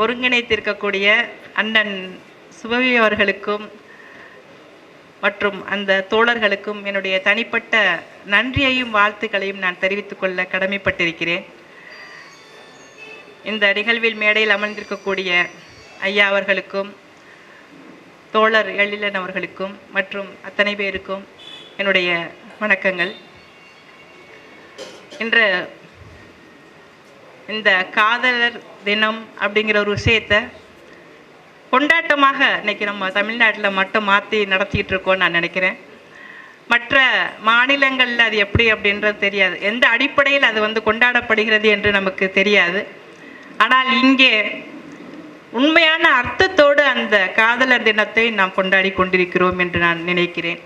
ஒருங்கிணைத்திருக்கக்கூடிய அண்ணன் சுபவி அவர்களுக்கும் மற்றும் அந்த தோழர்களுக்கும் என்னுடைய தனிப்பட்ட நன்றியையும் வாழ்த்துக்களையும் நான் தெரிவித்துக் கொள்ள கடமைப்பட்டிருக்கிறேன். இந்த நிகழ்வில் மேடையில் அமர்ந்திருக்கக்கூடிய ஐயா அவர்களுக்கும் தோழர் எழிலன் அவர்களுக்கும் மற்றும் அத்தனை பேருக்கும் என்னுடைய வணக்கங்கள். இன்று இந்த காதலர் தினம் அப்படிங்கிற ஒரு விஷயத்தை கொண்டாட்டமாக இன்னைக்கு நம்ம தமிழ்நாட்டில் மட்டும் மாற்றி நடத்திக்கிட்டு இருக்கோம்னு நான் நினைக்கிறேன். மற்ற மாநிலங்களில் அது எப்படி அப்படின்றது தெரியாது. எந்த அடிப்படையில் அது வந்து கொண்டாடப்படுகிறது என்று நமக்கு தெரியாது. ஆனால் இங்கே உண்மையான அர்த்தத்தோடு அந்த காதலர் தினத்தை நாம் கொண்டாடி கொண்டிருக்கிறோம் என்று நான் நினைக்கிறேன்.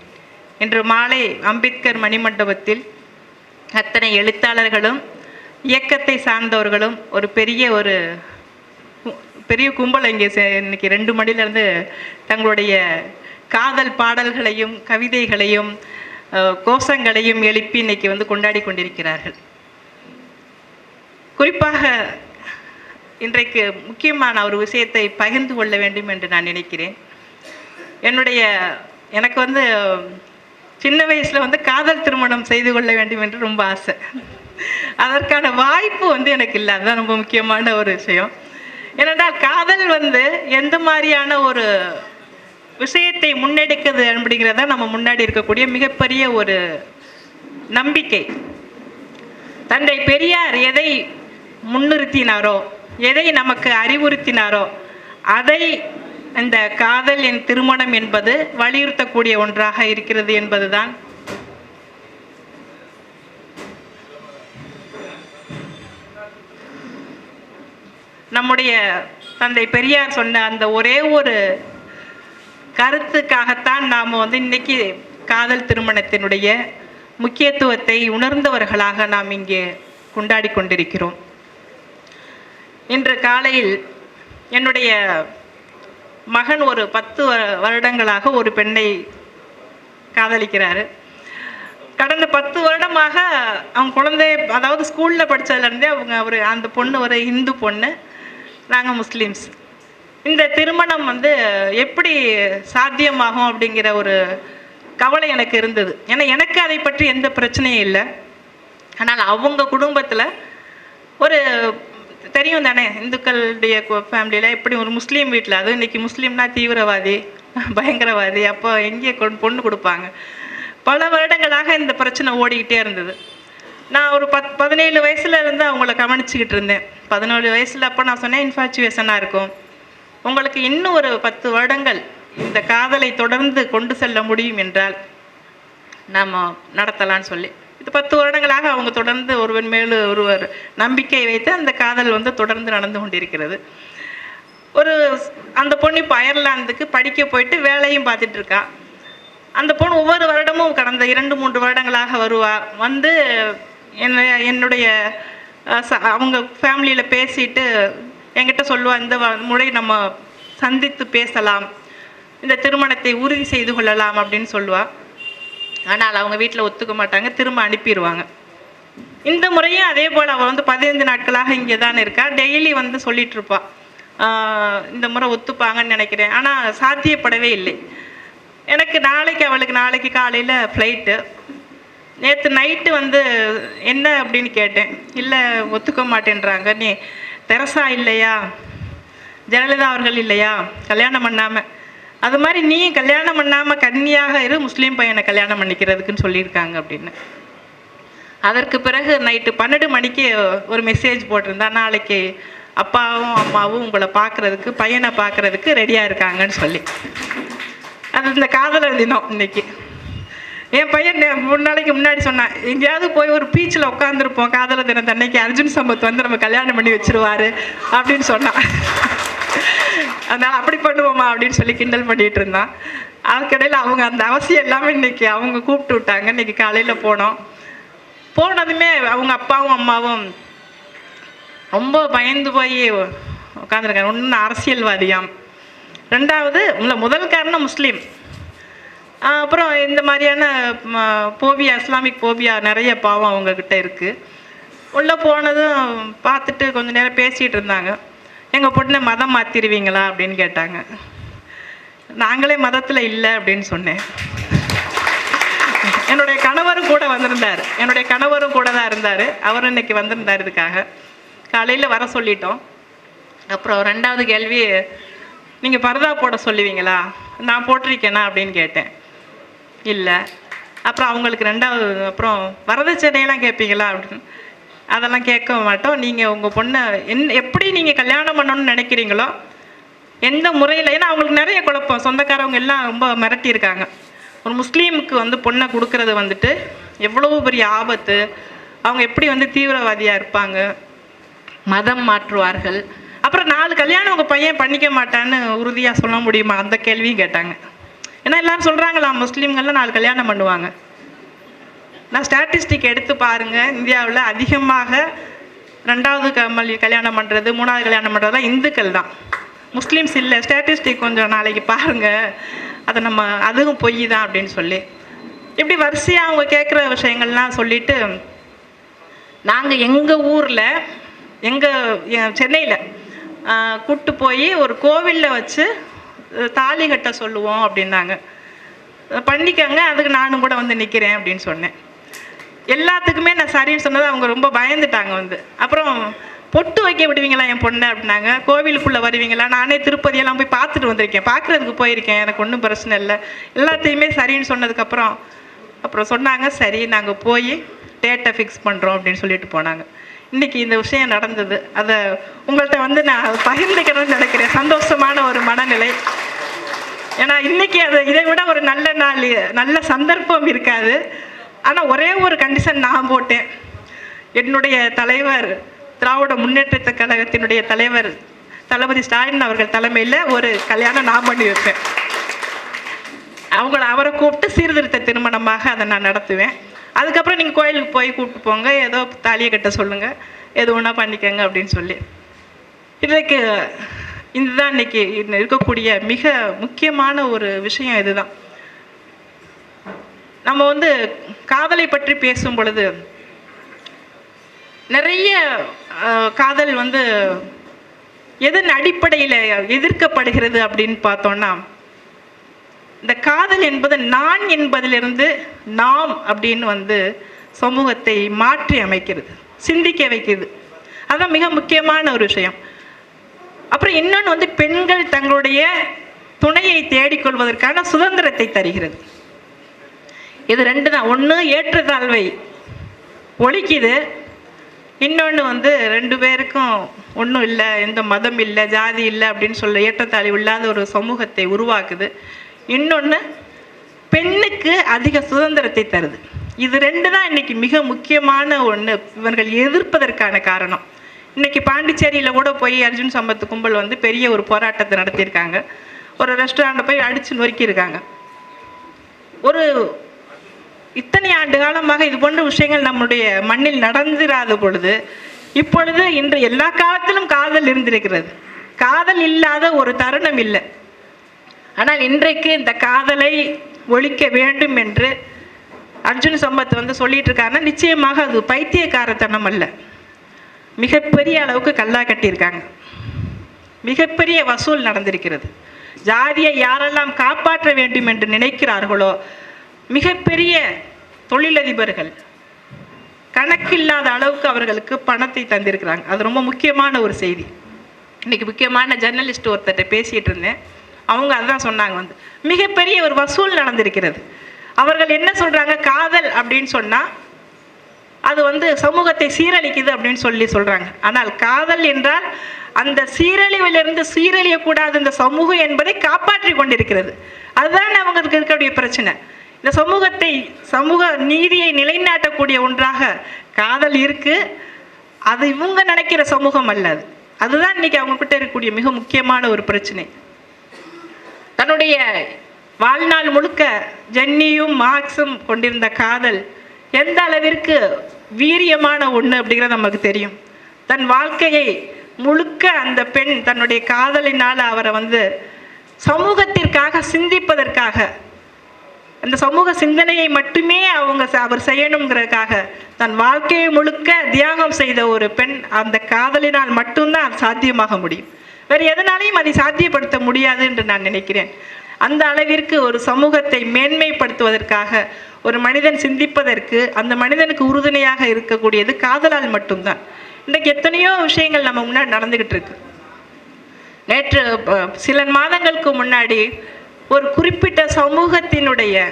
இன்று மாலை அம்பேத்கர் மணிமண்டபத்தில் அத்தனை எழுத்தாளர்களும் இயக்கத்தை சார்ந்தவர்களும் ஒரு பெரிய ஒரு பெரிய கும்பல் இங்கே இன்னைக்கு ரெண்டு மணிலேருந்து தங்களுடைய காதல் பாடல்களையும் கவிதைகளையும் கோஷங்களையும் எழுப்பி இன்னைக்கு வந்து கொண்டாடி கொண்டிருக்கிறார்கள். குறிப்பாக இன்றைக்கு முக்கியமான ஒரு விஷயத்தை பகிர்ந்து கொள்ள வேண்டும் என்று நான் நினைக்கிறேன். என்னுடைய எனக்கு வந்து சின்ன வயசில் வந்து காதல் திருமணம் செய்து கொள்ள வேண்டும் என்று ரொம்ப ஆசை. அதற்கான வாய்ப்பு வந்து எனக்கு இல்லை. அதுதான் ரொம்ப முக்கியமான ஒரு விஷயம். ஏனென்றால் காதல் வந்து எந்த மாதிரியான ஒரு விஷயத்தை முன்னெடுக்குது அப்படிங்கிறத நம்ம முன்னாடி இருக்கக்கூடிய மிகப்பெரிய ஒரு நம்பிக்கை. தந்தை பெரியார் எதை முன்னிறுத்தினாரோ எதை நமக்கு அறிவுறுத்தினாரோ அதை இந்த காதல் என் திருமணம் என்பது வலியுறுத்தக்கூடிய ஒன்றாக இருக்கிறது என்பதுதான் நம்முடைய தந்தை பெரியார் சொன்ன அந்த ஒரே ஒரு கருத்துக்காகத்தான் நாம் வந்து இன்னைக்கு காதல் திருமணத்தினுடைய முக்கியத்துவத்தை உணர்ந்தவர்களாக நாம் இங்கே கொண்டாடி கொண்டிருக்கிறோம். இன்று காலையில் என்னுடைய மகன் ஒரு பத்து வ- வருடங்களாக ஒரு பெண்ணை காதலிக்கிறாரு. கடந்த பத்து வருடமாக அவங்க குழந்தை அதாவது ஸ்கூலில் படித்ததுலேருந்தே அவங்க ஒரு அந்த பொண்ணு ஒரு இந்து பொண்ணு. நாங்கள் முஸ்லீம்ஸ். இந்த திருமணம் வந்து எப்படி சாத்தியமாகும் அப்படிங்கிற ஒரு கவலை எனக்கு இருந்தது. ஏன்னா எனக்கு அதை பற்றி எந்த பிரச்சனையும் இல்லை. ஆனால் அவங்க குடும்பத்தில் ஒரு தெரியும் தானே இந்துக்களுடைய ஃபேமிலியில் எப்படி ஒரு முஸ்லீம் வீட்டில் அதுவும் இன்னைக்கு முஸ்லீம்னா தீவிரவாதி பயங்கரவாதி அப்போ எங்கேயே கொண்டு பொண்ணு கொடுப்பாங்க. பல வருடங்களாக இந்த பிரச்சனை ஓடிக்கிட்டே இருந்தது. நான் ஒரு பத் பதினேழு வயசுல இருந்து அவங்கள கவனிச்சுக்கிட்டு இருந்தேன். பதினேழு வயசில் அப்போ நான் சொன்னேன் இன்ஃபாச்சுவேஷனாக இருக்கும். உங்களுக்கு இன்னும் ஒரு பத்து வருடங்கள் இந்த காதலை தொடர்ந்து கொண்டு செல்ல முடியும் என்றால் நாம் நடத்தலாம்னு சொல்லி. இது பத்து வருடங்களாக அவங்க தொடர்ந்து ஒருவன் மேலு ஒருவர் நம்பிக்கை வைத்து அந்த காதல் வந்து தொடர்ந்து நடந்து கொண்டிருக்கிறது. ஒரு அந்த பொண்ணு இப்போ அயர்லாந்துக்கு படிக்க போயிட்டு வேலையும் பார்த்துட்டு இருக்கா. அந்த பொண்ணு ஒவ்வொரு வருடமும் கடந்த இரண்டு மூன்று வருடங்களாக வருவா. வந்து என்ன என்னுடைய ச- அவங்க ஃபேமிலியில் பேசிட்டு என்கிட்ட சொல்லுவா இந்த முறை நம்ம சந்தித்து பேசலாம் இந்த திருமணத்தை உறுதி செய்து கொள்ளலாம் அப்படின்னு சொல்லுவாள் ஆனால் அவங்க வீட்டில் ஒத்துக்க மாட்டாங்க திரும்ப அனுப்பிடுவாங்க இந்த முறையும் அதே போல் அவள் வந்து பதினைந்து நாட்களாக இங்கே தான் இருக்கா. டெய்லி வந்து சொல்லிட்டு இருப்பா. இந்த முறை ஒத்துப்பாங்கன்னு நினைக்கிறேன். ஆனால் சாத்தியப்படவே இல்லை. எனக்கு நாளைக்கு அவளுக்கு நாளைக்கு காலையில் ஃப்ளைட்டு நேற்று நைட்டு வந்து என்ன அப்படின்னு கேட்டேன். இல்லை ஒத்துக்க மாட்டேன்றாங்க. நீ தெரசா இல்லையா? ஜெயலலிதா அவர்கள் இல்லையா? கல்யாணம் பண்ணாமல் அது மாதிரி நீ கல்யாணம் பண்ணாமல் கன்னியாக இரு முஸ்லீம் பையனை கல்யாணம் பண்ணிக்கிறதுக்குன்னு சொல்லியிருக்காங்க அப்படின்னு. அதற்கு பிறகு நைட்டு பன்னெண்டு மணிக்கு ஒரு மெசேஜ் போட்டிருந்தா நாளைக்கு அப்பாவும் அம்மாவும் உங்களை பார்க்குறதுக்கு பையனை பார்க்குறதுக்கு ரெடியாக இருக்காங்கன்னு சொல்லி. அது இந்த காதலர் தினம் இன்னைக்கு. என் பையன் மூணு நாளைக்கு முன்னாடி சொன்னான் எங்கேயாவது போய் ஒரு பீச்சில் உட்காந்துருப்போம் காதல தினம் அன்னைக்கு அர்ஜுன் சம்பத் வந்து நம்ம கல்யாணம் பண்ணி வச்சிருவாரு அப்படின்னு சொன்னான். அதனால் அப்படி பண்ணுவோமா அப்படின்னு சொல்லி கிண்டல் பண்ணிட்டு இருந்தான். அதுக்கடையில் அவங்க அந்த அவசியம் எல்லாமே இன்னைக்கு அவங்க கூப்பிட்டு விட்டாங்க. இன்னைக்கு காலையில் போனோம். போனதுமே அவங்க அப்பாவும் அம்மாவும் ரொம்ப பயந்து போய் உட்காந்துருக்காங்க ஒன்று அரசியல்வாதியாம். ரெண்டாவது உங்களை முதல் காரணம் முஸ்லீம். அப்புறம் இந்த மாதிரியான போவியா போபியா இஸ்லாமிக் போபியா நிறைய பாவம் அவங்கக்கிட்ட இருக்குது உள்ளே போனதும் பார்த்துட்டு கொஞ்சம் நேரம் பேசிகிட்டு இருந்தாங்க. எங்கள் பொண்ணை மதம் மாற்றிடுவீங்களா அப்படின்னு கேட்டாங்க. நாங்களே மதத்தில் இல்லை அப்படின்னு சொன்னேன். என்னுடைய கணவரும் கூட வந்திருந்தார். என்னுடைய கணவரும் கூட தான் இருந்தார். அவரும் இன்னைக்கு வந்திருந்தார் இதுக்காக. காலையில் வர சொல்லிட்டோம். அப்புறம் ரெண்டாவது கேள்வி நீங்கள் பரதா போட சொல்லுவீங்களா? நான் போட்டிருக்கேனா? அப்படின்னு கேட்டேன். இல்லை. அப்புறம் அவங்களுக்கு ரெண்டாவது அப்புறம் வரதட்சணையெல்லாம் கேட்பீங்களா அப்படின்னு. அதெல்லாம் கேட்க மாட்டோம். நீங்கள் உங்கள் பொண்ணை என் எப்படி நீங்கள் கல்யாணம் பண்ணணும்னு நினைக்கிறீங்களோ எந்த முறையில்? ஏன்னா அவங்களுக்கு நிறைய குழப்பம். சொந்தக்காரவங்க எல்லாம் ரொம்ப மிரட்டியிருக்காங்க. ஒரு முஸ்லீமுக்கு வந்து பொண்ணை கொடுக்கறது வந்துட்டு எவ்வளவு பெரிய ஆபத்து. அவங்க எப்படி வந்து தீவிரவாதியாக இருப்பாங்க? மதம் மாற்றுவார்கள். அப்புறம் நாலு கல்யாணம் உங்கள் பையன் பண்ணிக்க மாட்டான்னு உறுதியாக சொல்ல முடியுமா? அந்த கேள்வியும் கேட்டாங்க. ஏன்னா எல்லாரும் சொல்கிறாங்களா முஸ்லீம்கள்லாம் நாலு கல்யாணம் பண்ணுவாங்க. நான் ஸ்டாட்டிஸ்டிக் எடுத்து பாருங்கள் இந்தியாவில் அதிகமாக ரெண்டாவது கமல் கல்யாணம் பண்ணுறது மூணாவது கல்யாணம் பண்ணுறதுலாம் இந்துக்கள் தான். முஸ்லீம்ஸ் இல்லை ஸ்டாட்டிஸ்டிக் கொஞ்சம் நாளைக்கு பாருங்கள் அதை நம்ம அதுவும் பொய் தான் அப்படின்னு சொல்லி. இப்படி வரிசையாக அவங்க கேட்குற விஷயங்கள்லாம் சொல்லிட்டு நாங்கள் எங்கள் ஊரில் எங்கள் சென்னையில் கூப்பிட்டு போய் ஒரு கோவிலில் வச்சு தாலி கட்ட சொல்லுவோம் அப்படின்னாங்க. பண்ணிக்கங்க அதுக்கு நானும் கூட வந்து நிற்கிறேன் அப்படின்னு சொன்னேன். எல்லாத்துக்குமே நான் சரின்னு சொன்னது அவங்க ரொம்ப பயந்துட்டாங்க வந்து. அப்புறம் பொட்டு வைக்க விடுவீங்களா என் பொண்ணை அப்படின்னாங்க. கோவிலுக்குள்ளே வருவீங்களா? நானே திருப்பதியெல்லாம் போய் பார்த்துட்டு வந்திருக்கேன். பார்க்குறதுக்கு போயிருக்கேன். எனக்கு ஒன்றும் பிரச்சனை இல்லை. எல்லாத்தையுமே சரின்னு சொன்னதுக்கப்புறம் அப்புறம் சொன்னாங்க சரி நாங்கள் போய் டேட்டை ஃபிக்ஸ் பண்ணுறோம் அப்படின்னு சொல்லிட்டு போனாங்க. இன்னைக்கு இந்த விஷயம் நடந்தது. அதை உங்கள்கிட்ட வந்து நான் பகிர்ந்துக்கணும்னு நினைக்கிறேன். சந்தோஷமான ஒரு மனநிலை. ஏன்னா இன்னைக்கு அது இதை விட ஒரு நல்ல நாள் நல்ல சந்தர்ப்பம் இருக்காது. ஆனால் ஒரே ஒரு கண்டிஷன் நான் போட்டேன். என்னுடைய தலைவர் திராவிட முன்னேற்றத்த கழகத்தினுடைய தலைவர் தளபதி ஸ்டாலின் அவர்கள் தலைமையில் ஒரு கல்யாணம் நான் பண்ணி வைப்பேன். அவங்கள அவரை கூப்பிட்டு சீர்திருத்த திருமணமாக அதை நான் நடத்துவேன். அதுக்கப்புறம் நீங்கள் கோயிலுக்கு போய் கூப்பிட்டு போங்க. ஏதோ தாலியை கட்ட சொல்லுங்கள் எது ஒன்றா பண்ணிக்கங்க அப்படின்னு சொல்லி. இன்றைக்கு இதுதான் இன்னைக்கு இருக்கக்கூடிய மிக முக்கியமான ஒரு விஷயம் இதுதான். நம்ம வந்து காதலை பற்றி பேசும் பொழுது நிறைய காதல் வந்து எதன் அடிப்படையில் எதிர்க்கப்படுகிறது அப்படின்னு பார்த்தோன்னா இந்த காதல் என்பது நான் என்பதிலிருந்து நாம் அப்படின்னு வந்து சமூகத்தை மாற்றி அமைக்கிறது சிந்திக்க வைக்கிறது. அதுதான் மிக முக்கியமான ஒரு விஷயம். அப்புறம் இன்னொன்று வந்து பெண்கள் தங்களுடைய துணையை தேடிக்கொள்வதற்கான சுதந்திரத்தை தருகிறது. இது ரெண்டு தான் ஒன்று ஏற்றுத்தாழ்வை ஒழிக்குது. இன்னொன்று வந்து ரெண்டு பேருக்கும் ஒன்றும் இல்லை எந்த மதம் இல்லை ஜாதி இல்லை அப்படின்னு சொல்ல ஏற்றத்தாழ்வு இல்லாத ஒரு சமூகத்தை உருவாக்குது. இன்னொன்று பெண்ணுக்கு அதிக சுதந்திரத்தை தருது. இது ரெண்டு தான் இன்னைக்கு மிக முக்கியமான ஒன்று இவர்கள் எதிர்ப்பதற்கான காரணம். இன்னைக்கு பாண்டிச்சேரியில் கூட போய் அர்ஜுன் சம்பத் கும்பல் வந்து பெரிய ஒரு போராட்டத்தை நடத்தியிருக்காங்க. ஒரு ரெஸ்டாரண்ட்டை போய் அடித்து நொறுக்கியிருக்காங்க. ஒரு இத்தனை ஆண்டு காலமாக இது போன்ற விஷயங்கள் நம்முடைய மண்ணில் நடந்திராத பொழுது இப்பொழுது இன்று எல்லா காலத்திலும் காதல் இருந்திருக்கிறது. காதல் இல்லாத ஒரு தருணம் இல்லை. ஆனால் இன்றைக்கு இந்த காதலை ஒழிக்க வேண்டும் என்று அர்ஜுன் சம்பத் வந்து சொல்லிட்டு இருக்காருன்னா நிச்சயமாக அது பைத்தியக்காரத்தனம் அல்ல. மிகப்பெரிய அளவுக்கு கல்லா கட்டியிருக்காங்க. மிகப்பெரிய வசூல் நடந்திருக்கிறது. ஜாதியை யாரெல்லாம் காப்பாற்ற வேண்டும் என்று நினைக்கிறார்களோ மிகப்பெரிய தொழிலதிபர்கள் கணக்கில்லாத அளவுக்கு அவர்களுக்கு பணத்தை தந்திருக்கிறாங்க. அது ரொம்ப முக்கியமான ஒரு செய்தி. இன்னைக்கு முக்கியமான ஜர்னலிஸ்ட் ஒருத்தர்கிட்ட பேசிட்டு இருந்தேன். அவங்க அதுதான் சொன்னாங்க வந்து. மிகப்பெரிய ஒரு வசூல் நடந்திருக்கிறது. அவர்கள் என்ன சொல்கிறாங்க காதல் அப்படின்னு சொன்னால் அது வந்து சமூகத்தை சீரழிக்குது அப்படின்னு சொல்லி சொல்கிறாங்க ஆனால் காதல் என்றால் அந்த சீரழிவிலிருந்து சீரழியக்கூடாது இந்த சமூகம் என்பதை காப்பாற்றி கொண்டிருக்கிறது. அதுதான் அவங்களுக்கு இருக்கக்கூடிய பிரச்சனை. இந்த சமூகத்தை சமூக நீதியை நிலைநாட்டக்கூடிய ஒன்றாக காதல் இருக்கு. அது இவங்க நினைக்கிற சமூகம் அல்ல அது. அதுதான் இன்னைக்கு அவங்க கிட்ட இருக்கக்கூடிய மிக முக்கியமான ஒரு பிரச்சனை. தன்னுடைய வாழ்நாள் முழுக்க ஜென்னியும் மார்க்ஸும் கொண்டிருந்த காதல் எந்த அளவிற்கு வீரியமான ஒன்று அப்படிங்கிறது நமக்கு தெரியும். தன் வாழ்க்கையை முழுக்க அந்த பெண் தன்னுடைய காதலினால் அவரை வந்து சமூகத்திற்காக சிந்திப்பதற்காக அந்த சமூக சிந்தனையை மட்டுமே அவங்க அவர் செய்யணுங்கிறதுக்காக தன் வாழ்க்கையை முழுக்க தியாகம் செய்த ஒரு பெண் அந்த காதலினால் மட்டும்தான் அது சாத்தியமாக முடியும். வேறு எதனாலையும் அதை சாத்தியப்படுத்த முடியாது என்று நான் நினைக்கிறேன். அந்த அளவிற்கு ஒரு சமூகத்தை மேன்மைப்படுத்துவதற்காக ஒரு மனிதன் சிந்திப்பதற்கு அந்த மனிதனுக்கு உறுதுணையாக இருக்கக்கூடியது காதலால் மட்டும்தான். இன்றைக்கு எத்தனையோ விஷயங்கள் நம்ம முன்னாடி நடந்துக்கிட்டு இருக்கு. நேற்று சில மாதங்களுக்கு முன்னாடி ஒரு குறிப்பிட்ட சமூகத்தினுடைய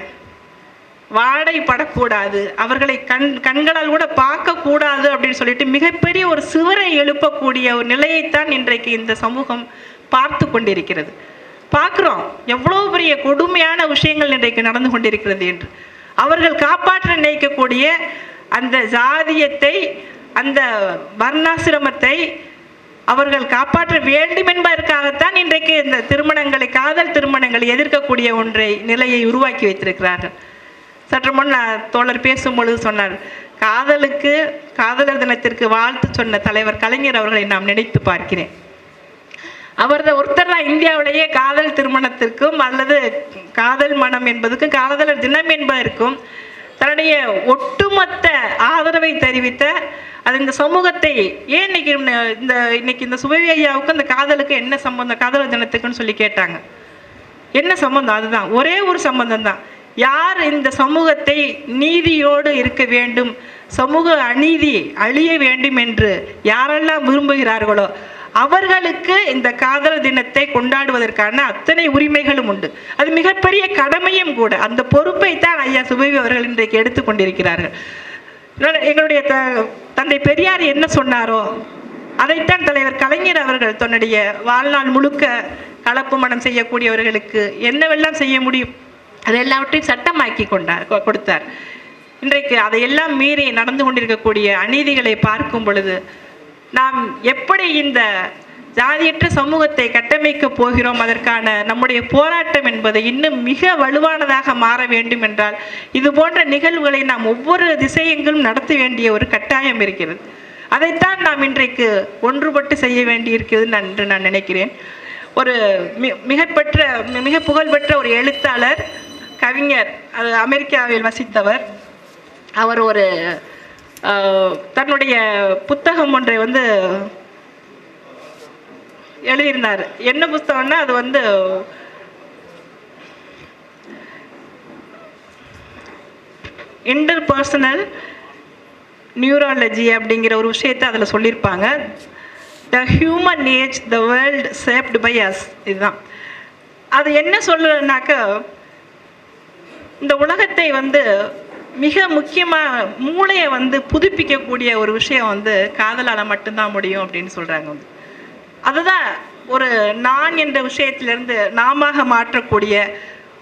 வாடை படக்கூடாது. அவர்களை கண் கண்களால் கூட பார்க்கக்கூடாது அப்படின்னு சொல்லிட்டு மிகப்பெரிய ஒரு சுவரை எழுப்பக்கூடிய ஒரு நிலையைத்தான் இன்றைக்கு இந்த சமூகம் பார்த்து கொண்டிருக்கிறது. பார்க்குறோம் எவ்வளோ பெரிய கொடுமையான விஷயங்கள் இன்றைக்கு நடந்து கொண்டிருக்கிறது என்று. அவர்கள் காப்பாற்ற நினைக்கக்கூடிய அந்த ஜாதியத்தை அந்த வர்ணாசிரமத்தை அவர்கள் காப்பாற்ற வேண்டும் என்பதற்காகத்தான் இன்றைக்கு இந்த திருமணங்களை காதல் திருமணங்களை எதிர்க்கக்கூடிய ஒன்றை நிலையை உருவாக்கி வைத்திருக்கிறார்கள். சற்று முன் நான் தோழர் பேசும்பொழுது சொன்னார் காதலுக்கு காதலர் தினத்திற்கு வாழ்த்து சொன்ன தலைவர் கலைஞர் அவர்களை நாம் நினைத்து பார்க்கிறேன். அவரது ஒருத்தர் தான் இந்தியாவிலேயே காதல் திருமணத்திற்கும் அல்லது காதல் மனம் என்பதுக்கும் காதலர் தினம் என்பதற்கும் தன்னுடைய ஒட்டுமொத்த ஆதரவை தெரிவித்த அது இந்த சமூகத்தை ஏன் இன்னைக்கு இந்த- இன்னைக்கு இந்த சுபவி ஐயாவுக்கு இந்த காதலுக்கு என்ன சம்பந்தம் காதலர் தினத்துக்குன்னு சொல்லி கேட்டாங்க. என்ன சம்பந்தம்? அதுதான். ஒரே ஒரு சம்பந்தம் தான். யார் இந்த சமூகத்தை நீதியோடு இருக்க வேண்டும்? சமூக அநீதி அழிய வேண்டும் என்று யாரெல்லாம் விரும்புகிறார்களோ அவர்களுக்கு இந்த காதல் தினத்தை கொண்டாடுவதற்கான அத்தனை உரிமைகளும் உண்டு. அது மிகப்பெரிய கடமையும் கூட. அந்த பொறுப்பை தான் ஐயா சுபவி அவர்கள் இன்றைக்கு எடுத்துக்கொண்டிருக்கிறார்கள் எங்களுடைய த தந்தை பெரியார் என்ன சொன்னாரோ அதைத்தான் தலைவர் கலைஞர் அவர்கள் தன்னுடைய வாழ்நாள் முழுக்க கலப்பு மனம் செய்யக்கூடியவர்களுக்கு என்னவெல்லாம் செய்ய முடியும்? அதை எல்லாவற்றையும் சட்டமாக்கி கொண்டார் கொடுத்தார். இன்றைக்கு அதையெல்லாம் மீறி நடந்து கொண்டிருக்கக்கூடிய அநீதிகளை பார்க்கும் பொழுது நாம் எப்படி இந்த ஜாதியற்ற சமூகத்தை கட்டமைக்க போகிறோம்? அதற்கான நம்முடைய போராட்டம் என்பது இன்னும் மிக வலுவானதாக மாற வேண்டும் என்றால் இது போன்ற நிகழ்வுகளை நாம் ஒவ்வொரு திசையெங்கிலும் நடத்த வேண்டிய ஒரு கட்டாயம் இருக்கிறது. அதைத்தான் நாம் இன்றைக்கு ஒன்றுபட்டு செய்ய வேண்டியிருக்கிறது நான் என்று நான் நினைக்கிறேன். ஒரு மி- மிகப்பெற்ற மிக புகழ்பெற்ற ஒரு எழுத்தாளர் கவிஞர் அது அமெரிக்காவில் வசித்தவர். அவர் ஒரு தன்னுடைய புத்தகம் ஒன்றை வந்து எழுதியிருந்தார். என்ன புத்தகம்னா அது வந்து இன்டர் பர்சனல் நியூராலஜி அப்படிங்கிற ஒரு விஷயத்தை அதில் சொல்லியிருப்பாங்க. The human age the world shaped by us இதுதான். அது என்ன சொல்லுனாக்க இந்த உலகத்தை வந்து மிக முக்கியமாக மூளையை வந்து புதுப்பிக்கக்கூடிய ஒரு விஷயம் வந்து காதலால் மட்டும்தான் முடியும் அப்படின்னு சொல்கிறாங்க வந்து. அதுதான் ஒரு நான் என்ற விஷயத்திலிருந்து நாமாக மாற்றக்கூடிய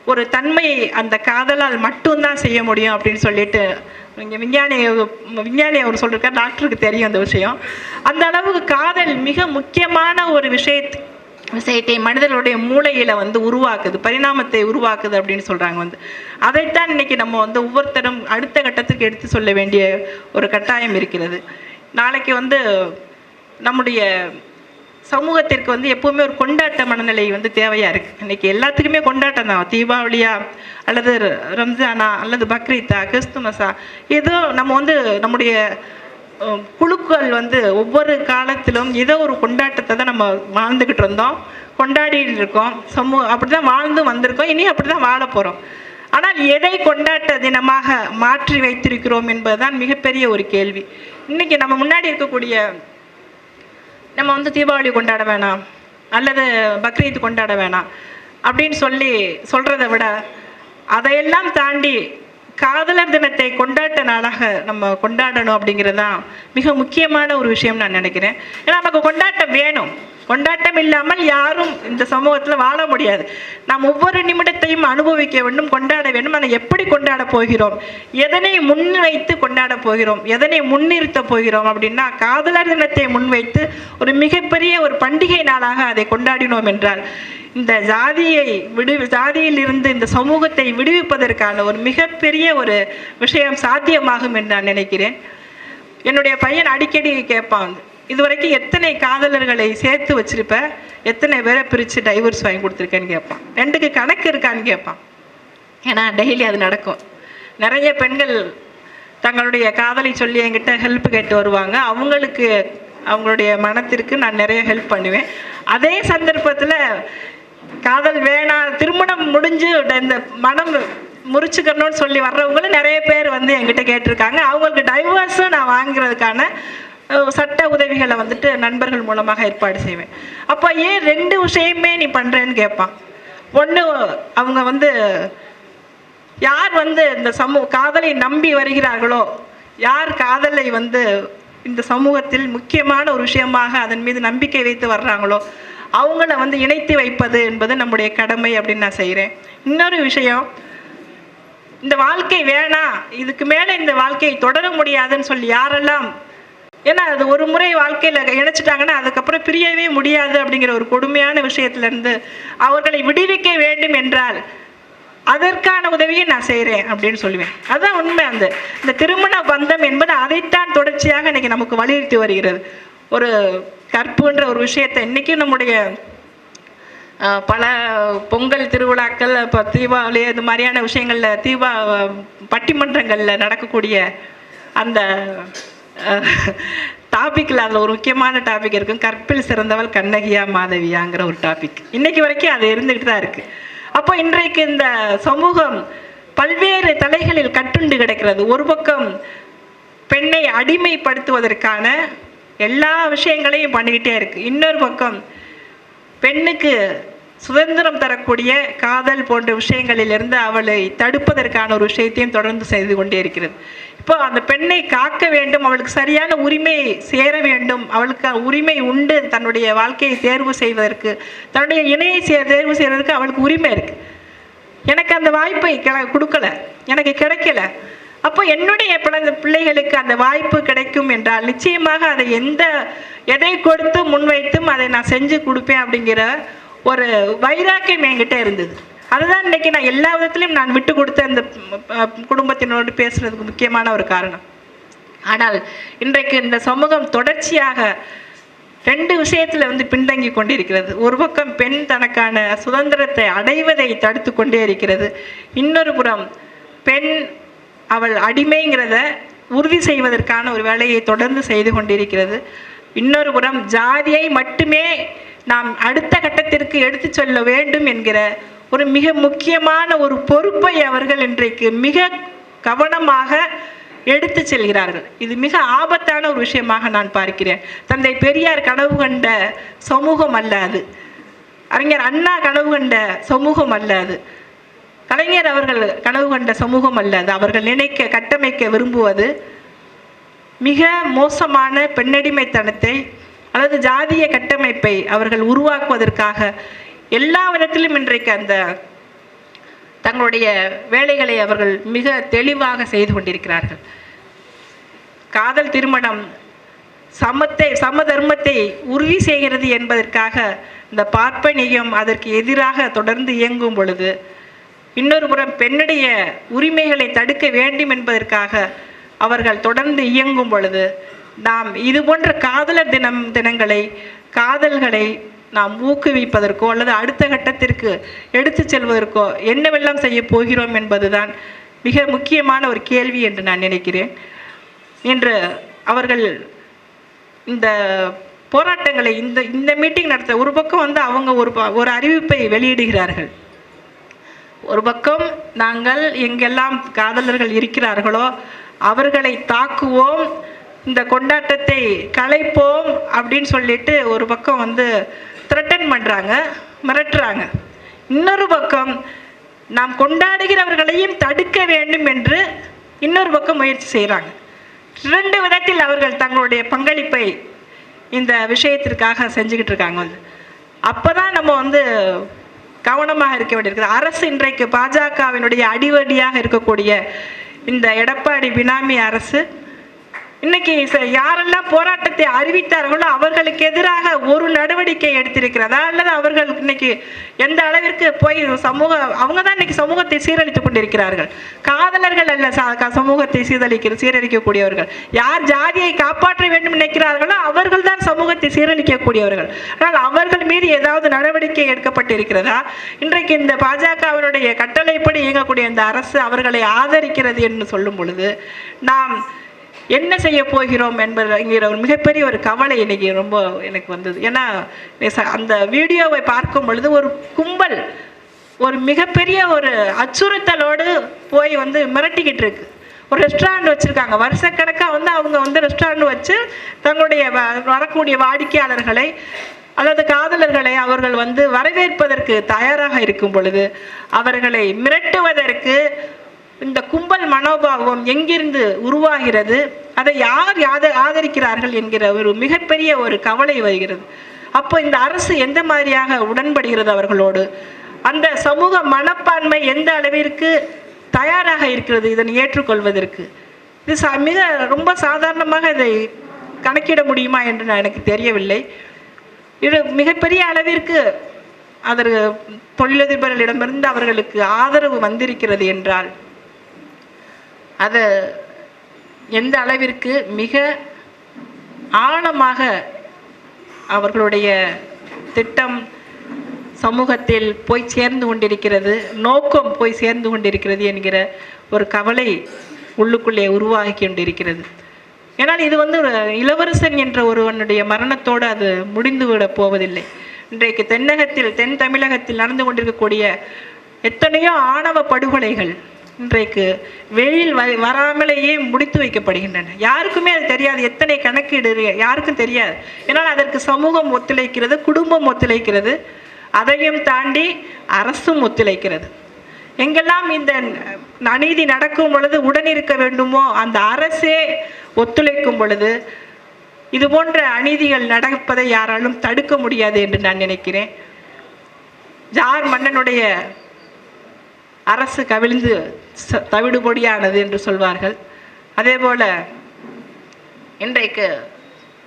ஒரு தன்மையை அந்த காதலால் மட்டும்தான் செய்ய முடியும் அப்படின்னு சொல்லிட்டு இங்கே விஞ்ஞானி விஞ்ஞானி அவர் சொல்லியிருக்கார் டாக்டருக்கு தெரியும் அந்த விஷயம். அந்த அளவுக்கு காதல் மிக முக்கியமான ஒரு விஷயத்து சொசைட்டி மனிதர்களுடைய மூளையில வந்து உருவாக்குது பரிணாமத்தை உருவாக்குது அப்படின்னு சொல்றாங்க வந்து. அதைத்தான் இன்னைக்கு நம்ம வந்து ஒவ்வொருத்தரும் அடுத்த கட்டத்துக்கு எடுத்து சொல்ல வேண்டிய ஒரு கட்டாயம் இருக்கிறது. நாளைக்கு வந்து நம்முடைய சமூகத்திற்கு வந்து எப்பவுமே ஒரு கொண்டாட்ட மனநிலை வந்து தேவையா இருக்கு. இன்னைக்கு எல்லாத்துக்குமே கொண்டாட்டம் தான். தீபாவளியா அல்லது ர- ரம்ஜானா அல்லது பக்ரீத்தா கிறிஸ்துமஸா ஏதோ நம்ம வந்து நம்முடைய குழுக்கள் வந்து ஒவ்வொரு காலத்திலும் ஏதோ ஒரு கொண்டாட்டத்தை தான் நம்ம வாழ்ந்துக்கிட்டு இருந்தோம். கொண்டாடிட்டு இருக்கோம். சமூக அப்படி தான் வாழ்ந்து வந்திருக்கோம். இனி அப்படி தான் வாழ போகிறோம் ஆனால் எதை கொண்டாட்ட தினமாக மாற்றி வைத்திருக்கிறோம் என்பதுதான் மிகப்பெரிய ஒரு கேள்வி. இன்றைக்கி நம்ம முன்னாடி இருக்கக்கூடிய நம்ம வந்து தீபாவளி கொண்டாட வேணாம். அல்லது பக்ரீத் கொண்டாட வேணாம். அப்படின்னு சொல்லி சொல்கிறத விட அதையெல்லாம் தாண்டி காதலர் தினத்தை கொண்டாட்ட நாளாக நம்ம கொண்டாடணும் அப்படிங்கிறது தான் மிக முக்கியமான ஒரு விஷயம் நான் நினைக்கிறேன். ஏன்னா நமக்கு கொண்டாட்டம் வேணும். கொண்டாட்டம் இல்லாமல் யாரும் இந்த சமூகத்தில் வாழ முடியாது. நாம் ஒவ்வொரு நிமிடத்தையும் அனுபவிக்க வேண்டும் கொண்டாட வேண்டும். ஆனால் எப்படி கொண்டாட போகிறோம்? எதனை முன்வைத்து கொண்டாட போகிறோம்? எதனை முன்னிறுத்த போகிறோம் அப்படின்னா காதலர் தினத்தை முன்வைத்து ஒரு மிகப்பெரிய ஒரு பண்டிகை நாளாக அதை கொண்டாடினோம் என்றால் இந்த ஜாதியை விடு ஜாதியில் இருந்து இந்த சமூகத்தை விடுவிப்பதற்கான ஒரு மிகப்பெரிய ஒரு விஷயம் சாத்தியமாகும் என்று நான் நினைக்கிறேன். என்னுடைய பையன் அடிக்கடி கேட்பான் இது இதுவரைக்கும் எத்தனை காதலர்களை சேர்த்து வச்சிருப்ப? எத்தனை பேரை பிரித்து டைவர்ஸ் வாங்கி கொடுத்துருக்கேன்னு கேட்பான். ரெண்டுக்கு கணக்கு இருக்கான்னு கேட்பான். ஏன்னா டெய்லி அது நடக்கும். நிறைய பெண்கள் தங்களுடைய காதலை சொல்லி என்கிட்ட ஹெல்ப் கேட்டு வருவாங்க. அவங்களுக்கு அவங்களுடைய மனத்திற்கு நான் நிறைய ஹெல்ப் பண்ணுவேன். அதே சந்தர்ப்பத்தில் காதல் வேணாம் திருமணம் முடிஞ்சு இந்த மனம் முறிச்சுக்கணும்னு சொல்லி வர்றவங்களும் நிறைய பேர் வந்து என்கிட்ட கேட்டிருக்காங்க. அவங்களுக்கு டைவர்ஸும் நான் வாங்குறதுக்கான சட்ட உதவிகளை வந்துட்டு நண்பர்கள் மூலமாக ஏற்பாடு செய்வேன். அப்போ ஏன் ரெண்டு விஷயமே நீ பண்ணுறேன்னு கேட்பான் ஒன்று அவங்க வந்து யார் வந்து இந்த சமூக காதலை நம்பி வருகிறார்களோ யார் காதலை வந்து இந்த சமூகத்தில் முக்கியமான ஒரு விஷயமாக அதன் மீது நம்பிக்கை வைத்து வர்றாங்களோ அவங்கள வந்து இணைத்து வைப்பது என்பது நம்முடைய கடமை அப்படின்னு நான் செய்கிறேன் இன்னொரு விஷயம் இந்த வாழ்க்கை வேணாம் இதுக்கு மேலே இந்த வாழ்க்கையை தொடர முடியாதுன்னு சொல்லி யாரெல்லாம் ஏன்னா அது ஒரு முறை வாழ்க்கையில் இணைச்சிட்டாங்கன்னா அதுக்கப்புறம் பிரியவே முடியாது அப்படிங்கிற ஒரு கொடுமையான விஷயத்துலேருந்து அவர்களை விடுவிக்க வேண்டும் என்றால் அதற்கான உதவியை நான் செய்கிறேன் அப்படின்னு சொல்லுவேன். அதுதான் உண்மை அந்த இந்த திருமண பந்தம் என்பது அதைத்தான் தொடர்ச்சியாக இன்னைக்கு நமக்கு வலியுறுத்தி வருகிறது. ஒரு கற்புன்ற ஒரு விஷயத்தை இன்றைக்கும் நம்முடைய பல பொங்கல் திருவிழாக்கள் இப்போ தீபாவளி இது மாதிரியான விஷயங்களில் தீபா பட்டிமன்றங்களில் நடக்கக்கூடிய அந்த டாப்பிக்கில் அதில் ஒரு முக்கியமான டாபிக் இருக்கும். கற்பில் சிறந்தவள் கண்ணகியா மாதவியாங்கிற ஒரு டாபிக் இன்னைக்கு வரைக்கும் அது இருந்துகிட்டு தான் இருக்குது அப்போ இன்றைக்கு இந்த சமூகம் பல்வேறு தலைகளில் கட்டுண்டு கிடக்கிறது. ஒரு பக்கம் பெண்ணை அடிமைப்படுத்துவதற்கான எல்லா விஷயங்களையும் பண்ணிக்கிட்டே இருக்கு. இன்னொரு பக்கம் பெண்ணுக்கு சுதந்திரம் தரக்கூடிய காதல் போன்ற விஷயங்களிலிருந்து அவளை தடுப்பதற்கான ஒரு விஷயத்தையும் தொடர்ந்து செய்து கொண்டே இருக்கிறது. இப்போ அந்த பெண்ணை காக்க வேண்டும் அவளுக்கு சரியான உரிமை சேர வேண்டும் அவளுக்கு உரிமை உண்டு தன்னுடைய வாழ்க்கையை தேர்வு செய்வதற்கு தன்னுடைய இணையை சே- தேர்வு செய்வதற்கு அவளுக்கு உரிமை இருக்கு. எனக்கு அந்த வாய்ப்பை கொடுக்கல. எனக்கு கிடைக்கல. அப்போ என்னுடைய பிள்ளை பிள்ளைகளுக்கு அந்த வாய்ப்பு கிடைக்கும் என்றால் நிச்சயமாக அதை எந்த எதை கொடுத்து முன்வைத்தும் அதை நான் செஞ்சு கொடுப்பேன் அப்படிங்கிற ஒரு வைராக்கியம் என்கிட்ட இருந்தது. அதுதான் இன்னைக்கு நான் எல்லா விதத்திலையும் நான் விட்டு கொடுத்த இந்த குடும்பத்தினோடு பேசுறதுக்கு முக்கியமான ஒரு காரணம். ஆனால் இன்றைக்கு இந்த சமூகம் தொடர்ச்சியாக ரெண்டு விஷயத்துல வந்து பின்தங்கி கொண்டிருக்கிறது. ஒரு பக்கம் பெண் தனக்கான சுதந்திரத்தை அடைவதை தடுத்து கொண்டே இருக்கிறது. இன்னொரு புறம் பெண் அவள் அடிமைங்கிறத உறுதி செய்வதற்கான ஒரு வேலையை தொடர்ந்து செய்து கொண்டிருக்கிறது. இன்னொரு புறம் ஜாதியை மட்டுமே நாம் அடுத்த கட்டத்திற்கு எடுத்து சொல்ல வேண்டும் என்கிற ஒரு மிக முக்கியமான ஒரு பொறுப்பை அவர்கள் இன்றைக்கு மிக கவனமாக எடுத்து செல்கிறார்கள். இது மிக ஆபத்தான ஒரு விஷயமாக நான் பார்க்கிறேன். தந்தை பெரியார் கனவு கண்ட சமூகம் அல்ல அது. அறிஞர் அண்ணா கனவு கண்ட சமூகம் அல்ல அது. கலைஞர் அவர்கள் கனவு கண்ட சமூகம் அல்ல. அது அவர்கள் நினைக்க கட்டமைக்க விரும்புவது மிக மோசமான பெண்ணடிமைத்தனத்தை அல்லது ஜாதிய கட்டமைப்பை அவர்கள் உருவாக்குவதற்காக எல்லாவிதத்திலும் இன்றைக்கு அந்த தங்களுடைய வேலைகளை அவர்கள் மிக தெளிவாக செய்து கொண்டிருக்கிறார்கள். காதல் திருமணம் சமத்தை சம தர்மத்தை உறுதி செய்கிறது என்பதற்காக இந்த பார்ப்பனியம் அதற்கு எதிராக தொடர்ந்து இயங்கும் பொழுது இன்னொரு புறம் பெண்ணுடைய உரிமைகளை தடுக்க வேண்டும் என்பதற்காக அவர்கள் தொடர்ந்து இயங்கும் பொழுது நாம் இது போன்ற காதலர் தினம் தினங்களை காதல்களை நாம் ஊக்குவிப்பதற்கோ அல்லது அடுத்த கட்டத்திற்கு எடுத்து செல்வதற்கோ என்னவெல்லாம் செய்ய போகிறோம் என்பதுதான் மிக முக்கியமான ஒரு கேள்வி என்று நான் நினைக்கிறேன். இன்று அவர்கள் இந்த போராட்டங்களை இந்த இந்த மீட்டிங் நடத்த ஒரு பக்கம் வந்து அவங்க ஒரு ப- ஒரு அறிவிப்பை வெளியிடுகிறார்கள். ஒரு பக்கம் நாங்கள் எங்கெல்லாம் காதலர்கள் இருக்கிறார்களோ அவர்களை தாக்குவோம் இந்த கொண்டாட்டத்தை கலைப்போம் அப்படின்னு சொல்லிட்டு ஒரு பக்கம் வந்து த்ரெட்டன் பண்ணுறாங்க மிரட்டுறாங்க. இன்னொரு பக்கம் நாம் கொண்டாடுகிறவர்களையும் தடுக்க வேண்டும் என்று இன்னொரு பக்கம் முயற்சி செய்கிறாங்க இரண்டு விதத்தில் அவர்கள் தங்களுடைய பங்களிப்பை இந்த விஷயத்திற்காக செஞ்சுக்கிட்டு இருக்காங்க. வந்து அப்பதான் நம்ம வந்து கவனமாக இருக்க வேண்டியிருக்கிறது அரசு இன்றைக்கு பாஜகவினுடைய அடிவடியாக இருக்கக்கூடிய இந்த எடப்பாடி பினாமி அரசு இன்னைக்கு யாரெல்லாம் போராட்டத்தை அறிவித்தார்களோ அவர்களுக்கு எதிராக ஒரு நடவடிக்கை எடுத்திருக்கிறதா? அல்லது அவர்கள் இன்னைக்கு எந்த அளவிற்கு போய் சமூக அவங்க தான் இன்னைக்கு சமூகத்தை சீரழித்துக் கொண்டிருக்கிறார்கள். காதலர்கள் அல்ல சமூகத்தை சீரழிக்க சீரழிக்கக்கூடியவர்கள். யார் ஜாதியை காப்பாற்ற வேண்டும் நினைக்கிறார்களோ அவர்கள் தான் சமூகத்தை சீரழிக்கக்கூடியவர்கள். ஆனால் அவர்கள் மீது ஏதாவது நடவடிக்கை எடுக்கப்பட்டிருக்கிறதா? இன்றைக்கு இந்த பாஜகவினுடைய கட்டளைப்படி இயங்கக்கூடிய இந்த அரசு அவர்களை ஆதரிக்கிறது என்று சொல்லும் பொழுது நாம் என்ன செய்ய போகிறோம் என்பதுங்கிற ஒரு மிகப்பெரிய ஒரு கவலை இன்னைக்கு ரொம்ப எனக்கு வந்தது. ஏன்னா அந்த வீடியோவை பார்க்கும் பொழுது ஒரு கும்பல் ஒரு மிகப்பெரிய ஒரு அச்சுறுத்தலோடு போய் வந்து மிரட்டிக்கிட்டு இருக்கு. ஒரு ரெஸ்டாரண்ட் வச்சுருக்காங்க. வருஷக்கணக்காக வந்து அவங்க வந்து ரெஸ்டாரண்ட் வச்சு தங்களுடைய வ- வரக்கூடிய வாடிக்கையாளர்களை அல்லது காதலர்களை அவர்கள் வந்து வரவேற்பதற்கு தயாராக இருக்கும் பொழுது அவர்களை மிரட்டுவதற்கு இந்த கும்பல் மனோபாவம் எங்கிருந்து உருவாகிறது? அதை யார் யாத ஆதரிக்கிறார்கள் என்கிற ஒரு மிகப்பெரிய ஒரு கவலை வருகிறது. அப்போ இந்த அரசு எந்த மாதிரியாக உடன்படுகிறது அவர்களோடு? அந்த சமூக மனப்பான்மை எந்த அளவிற்கு தயாராக இருக்கிறது இதனை ஏற்றுக்கொள்வதற்கு? இது ச மிக ரொம்ப சாதாரணமாக இதை கணக்கிட முடியுமா என்று நான் எனக்கு தெரியவில்லை. இது மிகப்பெரிய அளவிற்கு அதர் தொழிலதிபர்களிடமிருந்து அவர்களுக்கு ஆதரவு வந்திருக்கிறது என்றால் அதை எந்த அளவிற்கு மிக ஆழமாக அவர்களுடைய திட்டம் சமூகத்தில் போய் சேர்ந்து கொண்டிருக்கிறது நோக்கம் போய் சேர்ந்து கொண்டிருக்கிறது என்கிற ஒரு கவலை உள்ளுக்குள்ளே உருவாகி கொண்டிருக்கிறது. ஏன்னால் இது வந்து இளவரசன் என்ற ஒருவனுடைய மரணத்தோடு அது முடிந்துவிட போவதில்லை. இன்றைக்கு தென்னகத்தில் தென் தமிழகத்தில் நடந்து கொண்டிருக்கக்கூடிய எத்தனையோ ஆணவ படுகொலைகள் இன்றைக்கு வெளியில் வ வராமலேயே முடித்து வைக்கப்படுகின்றன. யாருக்குமே அது தெரியாது. எத்தனை கணக்கீடு யாருக்கும் தெரியாது. ஏன்னால் அதற்கு சமூகம் ஒத்துழைக்கிறது குடும்பம் ஒத்துழைக்கிறது. அதையும் தாண்டி அரசும் ஒத்துழைக்கிறது. எங்கெல்லாம் இந்த அநீதி நடக்கும் பொழுது உடன் இருக்க வேண்டுமோ அந்த அரசே ஒத்துழைக்கும் பொழுது இது போன்ற அநீதிகள் நடப்பதை யாராலும் தடுக்க முடியாது என்று நான் நினைக்கிறேன். ஜார் மன்னனுடைய அரசு கவிழ்ந்து ச- தவிடுபொடியானது என்று சொல்வார்கள். அதே போல் இன்றைக்கு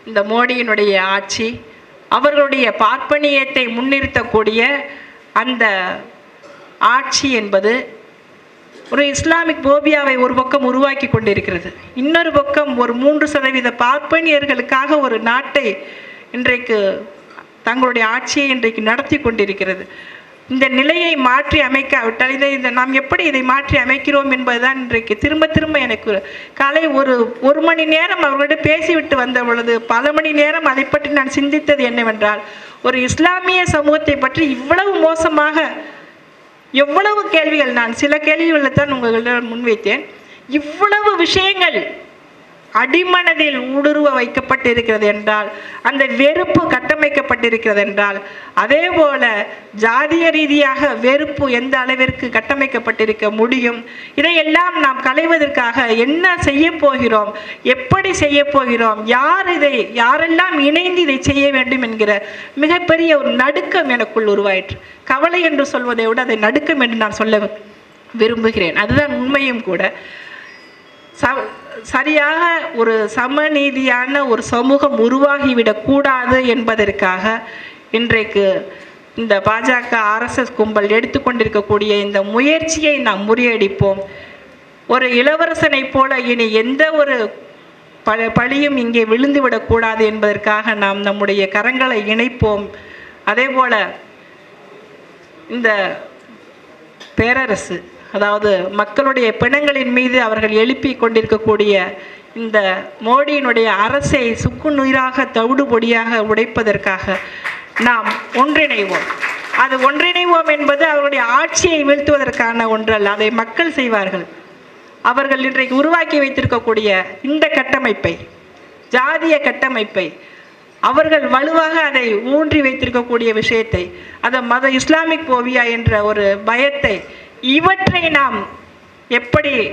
இந்த மோடியினுடைய ஆட்சி அவர்களுடைய பார்ப்பனியத்தை முன்னிறுத்தக்கூடிய அந்த ஆட்சி என்பது ஒரு இஸ்லாமிக் போபியாவை ஒரு பக்கம் உருவாக்கி கொண்டிருக்கிறது. இன்னொரு பக்கம் ஒரு மூன்று சதவீத பார்ப்பனியர்களுக்காக ஒரு நாட்டை இன்றைக்கு தங்களுடைய ஆட்சியை இன்றைக்கு நடத்தி கொண்டிருக்கிறது. இந்த நிலையை மாற்றி அமைக்காவிட்டால் இதை இந்த நாம் எப்படி இதை மாற்றி அமைக்கிறோம் என்பதுதான் இன்றைக்கு. திரும்ப திரும்ப எனக்கு காலை ஒரு ஒரு மணி நேரம் அவர்களிடம் பேசிவிட்டு வந்த பொழுது பல மணி நேரம் அதை பற்றி நான் சிந்தித்தது என்னவென்றால் ஒரு இஸ்லாமிய சமூகத்தை பற்றி இவ்வளவு மோசமாக எவ்வளவு கேள்விகள் நான் சில கேள்விகளை தான் உங்களிடம் முன்வைத்தேன். இவ்வளவு விஷயங்கள் அடிமனதில் ஊடுருவ வைக்கப்பட்டிருக்கிறது என்றால் அந்த வெறுப்பு கட்டமைக்கப்பட்டிருக்கிறது என்றால் அதே போல ஜாதிய ரீதியாக வெறுப்பு எந்த அளவிற்கு கட்டமைக்கப்பட்டிருக்க முடியும்? இதையெல்லாம் நாம் களைவதற்காக என்ன செய்ய போகிறோம்? எப்படி செய்ய போகிறோம்? யார் இதை யாரெல்லாம் இணைந்து இதை செய்ய வேண்டும் என்கிற மிகப்பெரிய ஒரு நடுக்கம் எனக்குள் உருவாயிற்று. கவலை என்று சொல்வதை விட அதை நடுக்கம் என்று நான் சொல்ல விரும்புகிறேன். அதுதான் உண்மையும் கூட. ச சரியாக ஒரு சமநீதியான ஒரு சமூகம் உருவாகிவிடக்கூடாது என்பதற்காக இன்றைக்கு இந்த பாஜக ஆர்எஸ்எஸ் கும்பல் எடுத்துக்கொண்டிருக்கக்கூடிய இந்த முயற்சியை நாம் முறியடிப்போம். ஒரு இளவரசனைப் போல இனி எந்த ஒரு ப பழியும் இங்கே விழுந்துவிடக்கூடாது என்பதற்காக நாம் நம்முடைய கரங்களை இணைப்போம். அதே போல இந்த பேரரசு அதாவது மக்களுடைய பிணங்களின் மீது அவர்கள் எழுப்பி கொண்டிருக்கக்கூடிய இந்த மோடியினுடைய அரசை சுக்குநுயிராக தவிடு பொடியாக உடைப்பதற்காக நாம் ஒன்றிணைவோம். அது ஒன்றிணைவோம் என்பது அவருடைய ஆட்சியை வீழ்த்துவதற்கான ஒன்றல்ல அதை மக்கள் செய்வார்கள். அவர்கள் இன்றைக்கு உருவாக்கி வைத்திருக்கக்கூடிய இந்த கட்டமைப்பை ஜாதிய கட்டமைப்பை அவர்கள் வலுவாக அதை ஊன்றி வைத்திருக்கக்கூடிய விஷயத்தை அதை மத இஸ்லாமிக் போவியா என்ற ஒரு பயத்தை இவற்றை நாம் எப்படி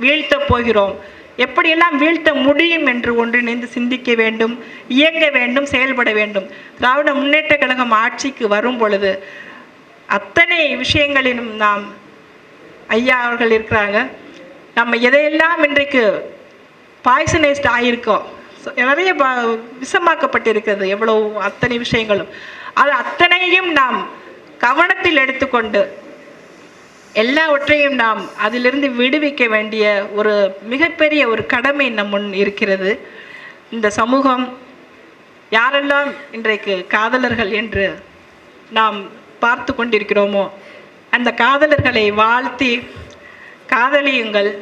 வீழ்த்தப் போகிறோம்? எப்படியெல்லாம் வீழ்த்த முடியும் என்று ஒன்றிணைந்து சிந்திக்க வேண்டும் இயங்க வேண்டும் செயல்பட வேண்டும்? திராவிட முன்னேற்ற கழகம் ஆட்சிக்கு வரும் பொழுது அத்தனை விஷயங்களிலும் நாம் ஐயா அவர்கள் இருக்கிறாங்க. நம்ம எதையெல்லாம் இன்றைக்கு பாய்சனைஸ்ட் ஆகியிருக்கோம் நிறைய ப- விஷமாக்கப்பட்டிருக்கிறது எவ்வளவு அத்தனை விஷயங்களும். அது அத்தனையும் நாம் கவனத்தில் எடுத்துக்கொண்டு எல்லாவற்றையும் நாம் அதிலிருந்து விடுவிக்க வேண்டிய ஒரு மிகப்பெரிய ஒரு கடமை நம் முன் இருக்கிறது. இந்த சமூகம் யாரெல்லாம் இன்றைக்கு காதலர்கள் என்று நாம் பார்த்து கொண்டிருக்கிறோமோ அந்த காதலர்களை வாழ்த்தி காதலியுங்கள்.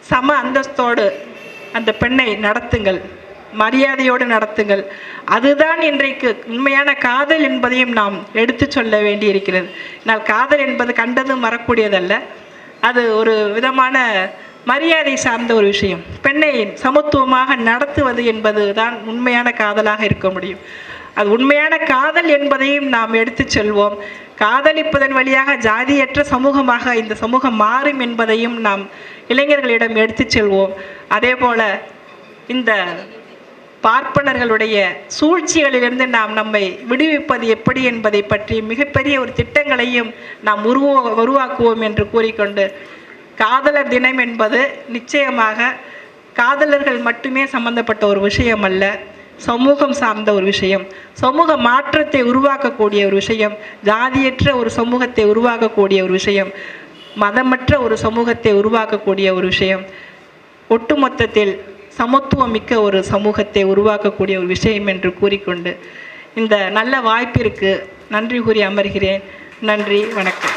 சம அந்தஸ்தோடு அந்த பெண்ணை நடத்துங்கள். மரியாதையோடு நடத்துங்கள். அதுதான் இன்றைக்கு உண்மையான காதல் என்பதையும் நாம் எடுத்து சொல்ல வேண்டியிருக்கிறது. ஆனால் காதல் என்பது கண்டதும் வரக்கூடியதல்ல அது ஒரு விதமான மரியாதை சார்ந்த ஒரு விஷயம். பெண்ணை சமத்துவமாக நடத்துவது என்பது தான் உண்மையான காதலாக இருக்க முடியும். அது உண்மையான காதல் என்பதையும் நாம் எடுத்துச் செல்வோம். காதலிப்பதன் வழியாக ஜாதியற்ற சமூகமாக இந்த சமூகம் மாறும் என்பதையும் நாம் இளைஞர்களிடம் எடுத்துச் செல்வோம். அதே போல இந்த பார்ப்பனர்களுடைய சூழ்ச்சிகளிலிருந்து நாம் நம்மை விடுவிப்பது எப்படி என்பதை பற்றி மிகப்பெரிய ஒரு திட்டங்களையும் நாம் உருவோ உருவாக்குவோம் என்று கூறிக்கொண்டு காதலர் தினம் என்பது நிச்சயமாக காதலர்கள் மட்டுமே சம்பந்தப்பட்ட ஒரு விஷயம் அல்ல சமூகம் சார்ந்த ஒரு விஷயம். சமூக மாற்றத்தை உருவாக்கக்கூடிய ஒரு விஷயம் ஜாதியற்ற ஒரு சமூகத்தை உருவாக்கக்கூடிய ஒரு விஷயம் மதமற்ற ஒரு சமூகத்தை உருவாக்கக்கூடிய ஒரு விஷயம். ஒட்டுமொத்தத்தில் சமத்துவமிக்க ஒரு சமூகத்தை உருவாக்கக்கூடிய ஒரு விஷயம் என்று கூறிக்கொண்டு இந்த நல்ல வாய்ப்பிற்கு நன்றி கூறி அமர்கிறேன். நன்றி வணக்கம்.